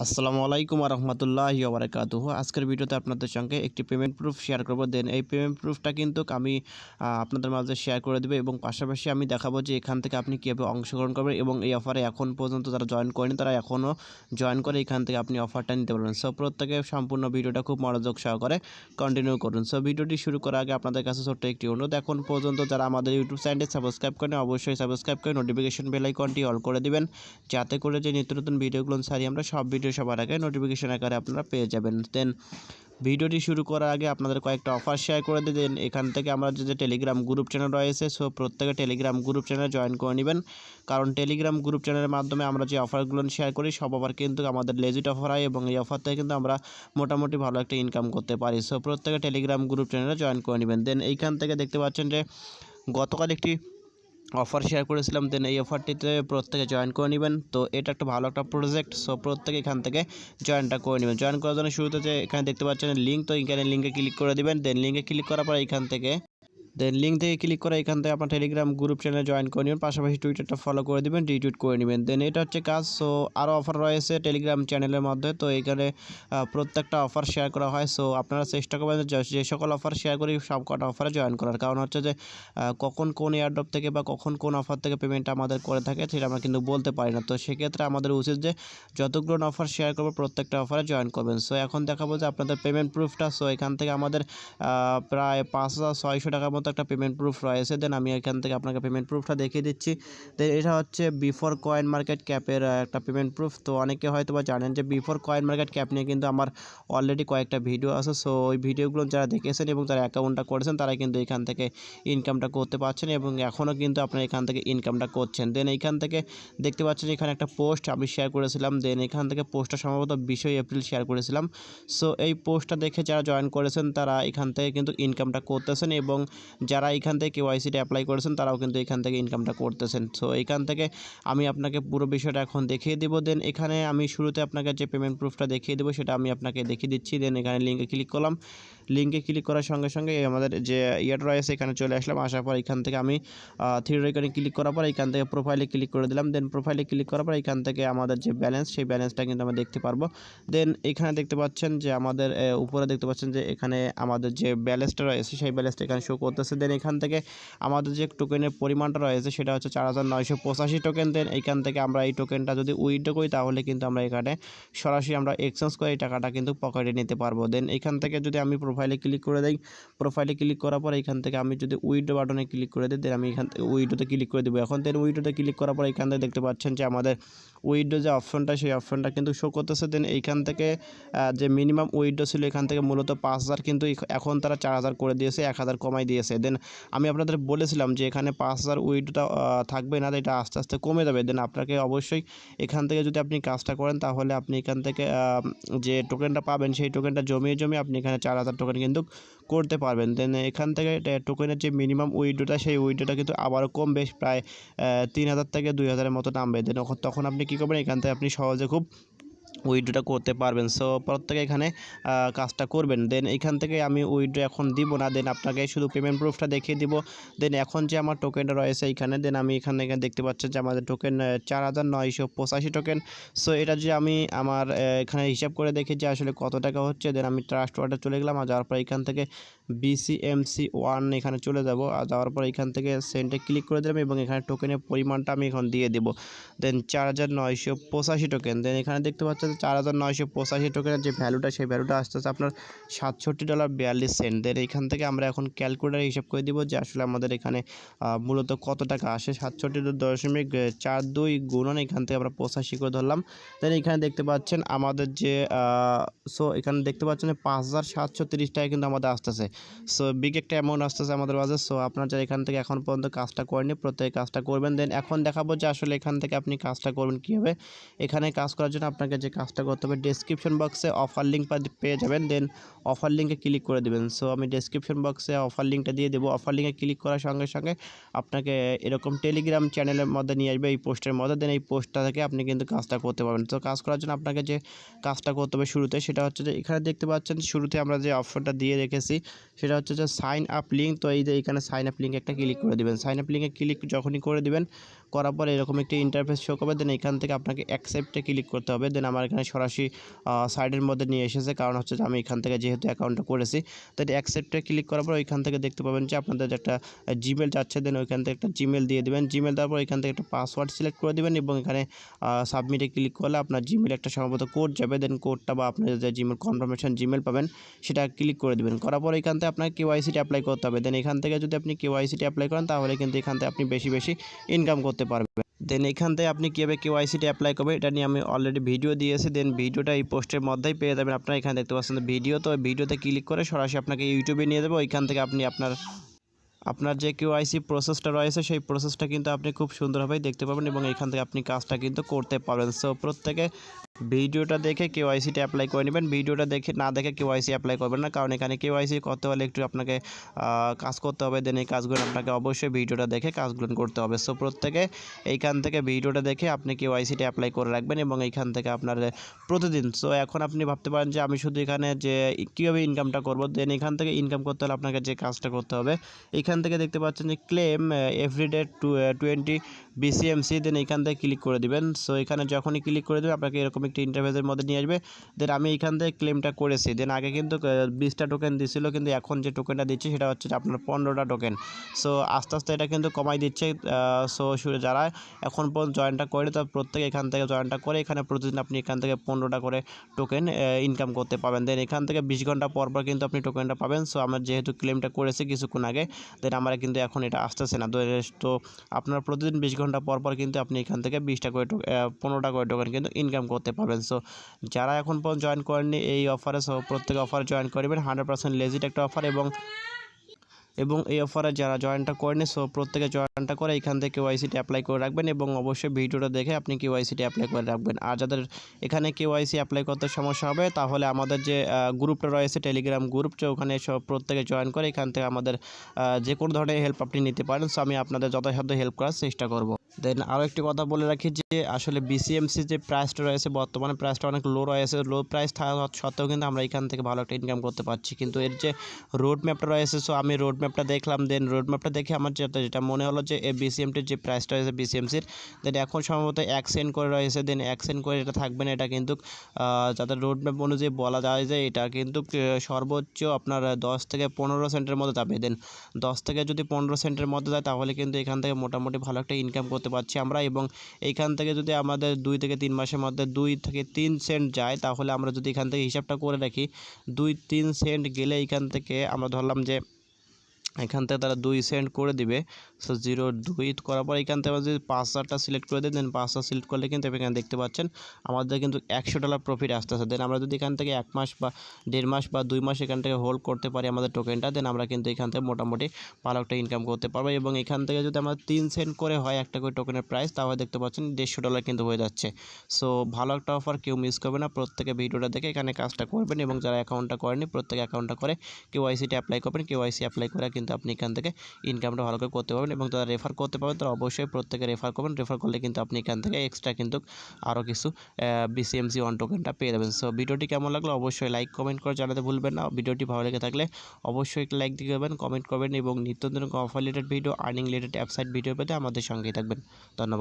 আসসালামু আলাইকুম রহমতুল্লাহ বারাকাতুহু। আজকের ভিডিওতে আপনাদের সঙ্গে একটি পেমেন্ট প্রুফ শেয়ার করব। দেন এই পেমেন্ট প্রুফটা কিন্তু আমি আপনাদের মাঝে শেয়ার করে দেবো এবং পাশাপাশি আমি দেখাবো যে এখান থেকে আপনি কীভাবে অংশগ্রহণ করবেন এবং এই অফারে এখন পর্যন্ত যারা জয়েন করেনি, তারা এখনও জয়েন করে এখান থেকে আপনি অফারটা নিতে পারবেন। সো প্রত্যেকে সম্পূর্ণ ভিডিওটা খুব মনোযোগ সহকারে কন্টিনিউ করুন। সো ভিডিওটি শুরু করার আগে আপনাদের কাছে ছোট্ট একটি অনুরোধ। এখন পর্যন্ত যারা আমাদের ইউটিউব চ্যানেলটি সাবস্ক্রাইব করেন অবশ্যই সাবস্ক্রাইব করে নোটিফিকেশন বেল আইকনটি অল করে দিবেন। যাতে করে যে নিত্য নতুন ভিডিওগুলো সারি আমরা, সব ভিডিও সবার আগে নোটিফিকেশন আকারে আপনারা পেয়ে যাবেন। দেন ভিডিওটি শুরু করার আগে আপনাদের কয়েকটা অফার শেয়ার করে দেন। এখান থেকে আমরা যে টেলিগ্রাম গ্রুপ চ্যানেল রয়েছে, সো প্রত্যেকে টেলিগ্রাম গ্রুপ চ্যানেলে জয়েন করে নেবেন। কারণ টেলিগ্রাম গ্রুপ চ্যানেলের মাধ্যমে আমরা যে অফারগুলো শেয়ার করি, সব অফার কিন্তু আমাদের লেজিট অফার হয় এবং এই অফার থেকে কিন্তু আমরা মোটামুটি ভালো একটা ইনকাম করতে পারি। সো প্রত্যেকে টেলিগ্রাম গ্রুপ চ্যানেলে জয়েন করে নেবেন। দেন এইখান থেকে দেখতে পাচ্ছেন যে গতকাল একটি অফার শেয়ার করেছিলাম দেন এই অফারটিতে প্রত্যেকে জয়েন করে নেবেন। তো এটা একটা ভালো একটা প্রজেক্ট সো প্রত্যেকে এখান থেকে জয়েনটা করে নেবেন। জয়েন করার জন্য শুরুতে যে এখানে দেখতে পাচ্ছেন লিঙ্ক তো এখানে লিঙ্কে ক্লিক করে দেবেন দেন লিঙ্কে ক্লিক করার পর এখান থেকে দেন লিঙ্ক থেকে ক্লিক করে এখান থেকে আপনার টেলিগ্রাম গ্রুপ চ্যানেলে জয়েন করে নেবেন। পাশাপাশি টুইটারটা ফলো করে দিবেন রিটুইট করে নেবেন। দেন এটা হচ্ছে কাজ সো আরও অফার রয়েছে টেলিগ্রাম চ্যানেলের মধ্যে। তো এখানে প্রত্যেকটা অফার শেয়ার করা হয়। সো আপনারা চেষ্টা করবেন যে সকল অফার শেয়ার করি, সব কটা অফারে জয়েন করার। কারণ হচ্ছে যে কখন কোন এয়ারড্রপ থেকে বা কখন কোন অফার থেকে পেমেন্ট আমাদের করে থাকে, সেটা আমরা কিন্তু বলতে পারি না। তো সেক্ষেত্রে আমাদের উচিত যে, যতগুলো অফার শেয়ার করব, প্রত্যেকটা অফারে জয়েন করবেন। সো এখন দেখাবো যে আপনাদের পেমেন্ট প্রুফটা সো এখান থেকে আমাদের প্রায় পাঁচ হাজার ছয়শো টাকার মতো একটা পেমেন্ট প্রুফ রয়েছে দেন আমি এখান থেকে আপনাকে পেমেন্ট প্রুফটা দেখিয়ে দিচ্ছি। দেন এটা হচ্ছে বিফোর কয়েন মার্কেট ক্যাপের একটা পেমেন্ট প্রুফ তো অনেকে হয়তো বা জানেন যে বিফোর কয়েন মার্কেট ক্যাপ নিয়ে কিন্তু আমার অলরেডি কয়েকটা ভিডিও আছে। সো ওই ভিডিওগুলো যারা দেখেছেন এবং যারা অ্যাকাউন্টটা করেছেন, তারা কিন্তু এখান থেকে ইনকামটা করতে পারছেন এবং এখনও কিন্তু আপনারা এখান থেকে ইনকামটা করছেন। দেন এইখান থেকে দেখতে পাচ্ছেন এখানে একটা পোস্ট আমি শেয়ার করেছিলাম। দেন এখান থেকে পোস্টটা সম্ভবত বিশই এপ্রিল শেয়ার করেছিলাম। সো এই পোস্টটা দেখে যারা জয়েন করেছেন, তারা এখান থেকে কিন্তু ইনকামটা করতেছেন এবং যারা এখান থেকে কেওয়াইসিটা অ্যাপ্লাই করেছেন, তারাও কিন্তু এখান থেকে ইনকামটা করতেছেন। সো এইখান থেকে আমি আপনাকে পুরো বিষয়টা এখন দেখিয়ে দেবো। দেন এখানে আমি শুরুতে আপনাকে যে পেমেন্ট প্রুফটা দেখিয়ে দেবো, সেটা আমি আপনাকে দেখিয়ে দিচ্ছি। দেন এখানে লিঙ্কে ক্লিক করলাম। লিঙ্কে ক্লিক করার সঙ্গে সঙ্গে আমাদের যে ইয়েটা রয়েছে এখানে চলে আসলাম। আসার পর এখান থেকে আমি থ্রি এখানে ক্লিক করার পর এখান থেকে প্রোফাইলে ক্লিক করে দিলাম। দেন প্রোফাইলে ক্লিক করার পর এখান থেকে আমাদের যে ব্যালেন্স সেই ব্যালেন্সটা কিন্তু আমরা দেখতে পারব। দেন এখানে দেখতে পাচ্ছেন যে আমাদের উপরে দেখতে পাচ্ছেন যে এখানে আমাদের যে ব্যালেন্সটা রয়েছে, সেই ব্যালেন্সটা এখানে শো করতেছে দেন এখান থেকে আমাদের যে টোকেনের পরিমাণটা রয়েছে, সেটা হচ্ছে চার হাজার নয়শো পঁচাশি টোকেন দেন এখান থেকে আমরা এই টোকেনটা যদি উইথড্র করি, তাহলে কিন্তু আমরা এখানে সরাসরি আমরা এক্সচেঞ্জ করে এই টাকাটা কিন্তু পকেটে নিতে পারব। দেন এখান থেকে যদি আমি প্রোফাইলে ক্লিক করে দিই প্রোফাইলে ক্লিক করার পর এখান থেকে আমি যদি উইডো বাটনে ক্লিক করে দিই দেন আমি এখান থেকে উইডোতে ক্লিক করে দেবো। এখন দেন উইডোতে ক্লিক করার পর এখান থেকে দেখতে পাচ্ছেন যে আমাদের উইডো যে অপশনটা সেই অপশনটা কিন্তু শো করতেছে। দেন এইখান থেকে যে মিনিমাম উইডো ছিল, এখান থেকে মূলত পাঁচ হাজার কিন্তু এখন তারা চার হাজার করে দিয়েছে, এক হাজার কমাই দিয়েছে। দেন আমি আপনাদের বলেছিলাম যে এখানে পাঁচ হাজার উইডোটা থাকবে না, এটা আস্তে আস্তে কমে যাবে। দেন আপনাকে অবশ্যই এখান থেকে যদি আপনি কাজটা করেন, তাহলে আপনি এখান থেকে যে টোকেনটা পাবেন, সেই টোকেনটা জমিয়ে জমিয়ে আপনি এখানে চার হাজার টোকেন কিন্তু করতে পারবেন। দেন এখান থেকে টোকেনের যে মিনিমাম উইডোটা, সেই উইডোটা কিন্তু আবারও কমবে, প্রায় তিন হাজার থেকে দুই হাজারের মতো নামবে। দেন তখন আপনি কী করবেন, এখান থেকে আপনি সহজে খুব উইড্রোটা করতে পারবেন। সো প্রত্যেকে এখানে কাজটা করবেন। দেন এখান থেকে আমি উইড্রো এখন দিব না। দেন আপনাকে শুধু পেমেন্ট প্রুফটা দেখিয়ে দিব। দেন এখন যে আমার টোকেনটা রয়েছে এখানে দেন আমি এখানে এখানে দেখতে পাচ্ছেন যে আমাদের টোকেন চার হাজার নয়শো পঁচাশি টোকেন সো এটা যে আমি আমার এখানে হিসাব করে দেখি যে আসলে কত টাকা হচ্ছে দেন আমি ট্রাস্ট ওয়ার্ডে চলে গেলাম। আর যাওয়ার পর এখান থেকে বিসিএমসি ওয়ান এখানে চলে যাব। আর যাওয়ার পর এখান থেকে সেন্টে ক্লিক করে দিলাম এবং এখানে টোকেনের পরিমাণটা আমি এখন দিয়ে দেবো। দেন চার হাজার নয়শো পঁচাশি টোকেন দেন এখানে দেখতে পাচ্ছেন চার হাজার নয়শো পঁচাশি টোকেনের যে ভ্যালুটা সেই ভ্যালুটা আসতেছে আপনার সাতষট্টি ডলার বিয়াল্লিশ সেন্ট দেন এখান থেকে আমরা এখন ক্যালকুলেটার হিসাব করে দিব যে আসলে আমাদের এখানে মূলত কত টাকা আসে। সাতষট্টি দশমিক চার দুই গুণন এখান থেকে আমরা পঁচাশি করে ধরলাম। দেন এখানে দেখতে পাচ্ছেন আমাদের যে সো এখানে দেখতে পাচ্ছেন পাঁচ হাজার সাতশো তিরিশ টাকা কিন্তু আমাদের আসতেছে। সো বিগ একটা অ্যামাউন্ট আসতেছে আমাদের বাজে। সো আপনার যারা এখান থেকে এখন পর্যন্ত কাজটা করেনি প্রত্যেকে কাজটা করবেন। দেন এখন দেখাবো যে আসলে এখান থেকে আপনি কাজটা করবেন কীভাবে। এখানে কাজ করার জন্য আপনাকে যে কাজটা করতে হবে ডেসক্রিপশন বক্সে অফার লিঙ্ক পেয়ে যাবেন। দেন অফার লিঙ্কে ক্লিক করে দেবেন। সো আমি ডেসক্রিপশন বক্সে অফার লিঙ্কটা দিয়ে দেবো। অফার লিঙ্কে ক্লিক করার সঙ্গে সঙ্গে আপনাকে এরকম টেলিগ্রাম চ্যানেলের মধ্যে নিয়ে আসবে, এই পোস্টের মধ্যে। দেন এই পোস্টটা থেকে আপনি কিন্তু কাজটা করতে পারবেন। তো কাজ করার জন্য আপনাকে যে কাজটা করতে হবে শুরুতে, সেটা হচ্ছে যে এখানে দেখতে পাচ্ছেন, শুরুতে আমরা যে অপশনটা দিয়ে রেখেছি সেটা হচ্ছে যে সাইন আপ লিঙ্ক তো এই যে এখানে সাইন আপ লিঙ্ক একটা ক্লিক করে দিবেন। সাইন আপ লিঙ্কে ক্লিক যখনই করে দেবেন, করার পর এরকম একটি ইন্টারফেস শো করবে দেন এখান থেকে আপনাকে অ্যাকসেপ্টে ক্লিক করতে হবে। দেন আমার এখানে সরাসরি সাইডের মধ্যে নিয়ে এসেছে, কারণ হচ্ছে যে আমি এখান থেকে যেহেতু অ্যাকাউন্টটা করেছি দেন অ্যাকসেপ্টে ক্লিক করার পর ওইখান থেকে দেখতে পাবেন যে আপনাদের একটা জিমেল যাচ্ছে দেন ওইখান থেকে একটা জিমেল দিয়ে দেবেন। জিমেল দেওয়ার পর এখান থেকে একটা পাসওয়ার্ড সিলেক্ট করে দেবেন এবং এখানে সাবমিটে ক্লিক করলে আপনার জিমেল একটা সম্ভবত কোড যাবে। দেন কোডটা বা আপনার যে জিমেল কনফার্মেশন জিমেল পাবেন, সেটা ক্লিক করে দেবেন। করার পর এখান থেকে আপনাকে কেওয়াইসিটি অ্যাপ্লাই করতে হবে। দেন এখান থেকে যদি আপনি কেওয়াইসিটি অ্যাপ্লাই করেন, তাহলে কিন্তু এখান থেকে আপনি বেশি বেশি ইনকাম করতে পারবেন। দেন এখান থেকে আপনি কীভাবে কেওয়াইসিটি অ্যাপ্লাই করবেন, এটা নিয়ে আমি অলরেডি ভিডিও দিয়েছি। দেন ভিডিওটা এই পোস্টের মধ্যেই পেয়ে যাবেন আপনারা। এখানে দেখতে পাচ্ছেন ভিডিও তো ভিডিওতে ক্লিক করে সরাসরি আপনাকে ইউটিউবে নিয়ে যাবে। ওইখান থেকে আপনি আপনার আপনার যে কেওয়াইসি প্রসেসটা রয়েছে, সেই প্রসেসটা কিন্তু আপনি খুব সুন্দরভাবেই দেখতে পাবেন এবং এখান থেকে আপনি কাজটা কিন্তু করতে পারবেন। সো প্রত্যেকে ভিডিওটা দেখে কেওয়াইসিটা অ্যাপ্লাই করে নেবেন। ভিডিওটা দেখে না দেখে কেওয়াইসি অ্যাপ্লাই করবেন না, কারণ এখানে কেওয়াইসি করতে হলে একটু আপনাকে কাজ করতে হবে। দেন এই কাজগুলো আপনাকে অবশ্যই ভিডিওটা দেখে কাজগুলো করতে হবে। সো প্রত্যেকে এইখান থেকে ভিডিওটা দেখে আপনি কেওয়াইসিটা অ্যাপ্লাই করে রাখবেন এবং এইখান থেকে আপনার প্রতিদিন। সো এখন আপনি ভাবতে পারেন যে আমি শুধু এখানে যে কীভাবে ইনকামটা করব দেন এখান থেকে ইনকাম করতে হলে আপনাকে যে কাজটা করতে হবে এখান থেকে দেখতে পাচ্ছেন যে claim everyday two twenty BCMC দেন এখান থেকে ক্লিক করে দিবেন। সো এখানে যখনই ক্লিক করে দেবে আপনাকে এরকম একটি ইন্টারভেসের মধ্যে নিয়ে আসবে। দেন আমি এখান থেকে ক্লেমটা করেছি। দেন আগে কিন্তু বিশটা টোকেন দিছিল, কিন্তু এখন যে টোকেনটা দিচ্ছে, সেটা হচ্ছে আপনার পনেরোটা টোকেন সো আস্তে আস্তে এটা কিন্তু কমাই দিচ্ছে সো যারা এখন পর্যন্ত জয়েনটা করে তার প্রত্যেকে এখান থেকে জয়েনটা করে, এখানে প্রতিদিন আপনি এখান থেকে পনেরোটা করে টোকেন ইনকাম করতে পারবেন দেন এখান থেকে বিশ ঘণ্টা পর পর কিন্তু আপনি টোকেনটা পাবেন। সো আমার যেহেতু ক্লেমটা করেছি কিছুক্ষণ আগে দেন আমরা কিন্তু এখন এটা আসতেছে না। তো আপনার প্রতিদিন বিশ ঘণ্টা পর পর কিন্তু আপনি এখান থেকে বিশটা করে পনেরোটা করে টোকেন কিন্তু ইনকাম করতে পারবেন। সো যারা এখন পর্যন্ত জয়েন করেননি, এই অফারে সো প্রত্যেক অফারে জয়েন করবেন। হান্ড্রেড পার্সেন্ট লেজিট একটা অফার এবং এবং এই অফারে যারা জয়েনটা করেনি সো প্রত্যেকে জয়েনটা করে এখান থেকে কেওয়াইসিটি অ্যাপ্লাই করে রাখবেন এবং অবশ্যই ভিডিওটা দেখে আপনি কেওয়াইসিটি অ্যাপ্লাই করে রাখবেন। আর যাদের এখানে কেওয়াইসি অ্যাপ্লাই করতে সমস্যা হবে, তাহলে আমাদের যে গ্রুপটা রয়েছে টেলিগ্রাম গ্রুপ ওখানে সব প্রত্যেকে জয়েন করে এখান থেকে আমাদের যে কোনো ধরনের হেল্প আপনি নিতে পারেন। সো আমি আপনাদের যথাসাধ্য হেল্প করার চেষ্টা করব। দেন আরও একটি কথা বলে রাখি যে, আসলে বিসিএমসি যে প্রাইসটা রয়েছে, বর্তমানে প্রাইসটা অনেক লো রয়েছে। লো প্রাইস থাকা সত্ত্বেও কিন্তু আমরা এখান থেকে ভালো একটা ইনকাম করতে পারছি। কিন্তু এর যে রোড ম্যাপটা রয়েছে সো আমি রোড ম্যাপটা দেখলাম দেন রোড ম্যাপটা দেখে আমার যেটা যেটা মনে হলো যে, এই বিসিএমটির যে প্রাইসটা রয়েছে বিসিএমসির দেন এখন সম্ভবত এক সেন্ট করে রয়েছে। দেন এক সেন্ট করে এটা থাকবে না, এটা কিন্তু যাদের রোড ম্যাপ অনুযায়ী বলা যায় যে, এটা কিন্তু সর্বোচ্চ আপনার দশ থেকে পনেরো সেন্টের মধ্যে যাবে। দেন দশ থেকে যদি পনেরো সেন্টের মধ্যে যায়, তাহলে কিন্তু এখান থেকে মোটামুটি ভালো একটা ইনকাম করতে পারছি আমরা এবং এইখান থেকে যদি আমাদের দুই থেকে তিন মাসের মধ্যে দুই থেকে তিন সেন্ট যায়, তাহলে আমরা যদি এখান থেকে হিসাবটা করে রাখি, দুই, তিন সেন্ট গেলে এখান থেকে আমরা ধরলাম যে এখান থেকে তারা দুই সেন্ট করে দিবে। সো জিরো দুই করার পর এখান থেকে যদি পাঁচ হাজারটা সিলেক্ট করে দিই দেন পাঁচ হাজার সিলেক্ট করলে কিন্তু এখানে দেখতে পাচ্ছেন, আমাদের কিন্তু একশো ডলার প্রফিট আসতেছে। দেন আমরা যদি এখান থেকে এক মাস বা দেড় মাস বা দুই মাস এখান থেকে হোল্ড করতে পারি আমাদের টোকেনটা দেন আমরা কিন্তু এখান থেকে মোটামুটি ভালো একটা ইনকাম করতে পারব। এবং এখান থেকে যদি আমরা তিন সেন্ট করে হয় একটা করে টোকেনের প্রাইস তাহলে দেখতে পাচ্ছেন দেড়শো ডলার কিন্তু হয়ে যাচ্ছে। সো ভালো একটা অফার কেউ মিস করবে না। প্রত্যেকে ভিডিওটা দেখে এখানে কাজটা করবেন এবং যারা অ্যাকাউন্টটা করেনি প্রত্যেকে অ্যাকাউন্টটা করে কেউ কেওয়াইসিটা অ্যাপ্লাই করবেন। কেওয়াইসি অ্যাপ্লাই করে কিন্তু আপনি এখান থেকে ইনকামটা ভালো করে করতে পারবেন এবং তারা রেফার করতে পারবেন, তারা অবশ্যই প্রত্যেকে রেফার করবেন। রেফার করলে কিন্তু আপনি এখান থেকে এক্সট্রা কিন্তু আরও কিছু বিসিএমসি ওয়ান টোকেনটা পেয়ে যাবেন। সো ভিডিওটি কেমন লাগল অবশ্যই লাইক কমেন্ট করে জানাতে ভুলবেন না। ভিডিওটি ভালো লেগে থাকলে অবশ্যই একটা লাইক দিয়ে কমেন্ট করবেন এবং নিত্যদিন offer related video earning related app site video পেতে আমাদের সঙ্গেই থাকবেন। ধন্যবাদ।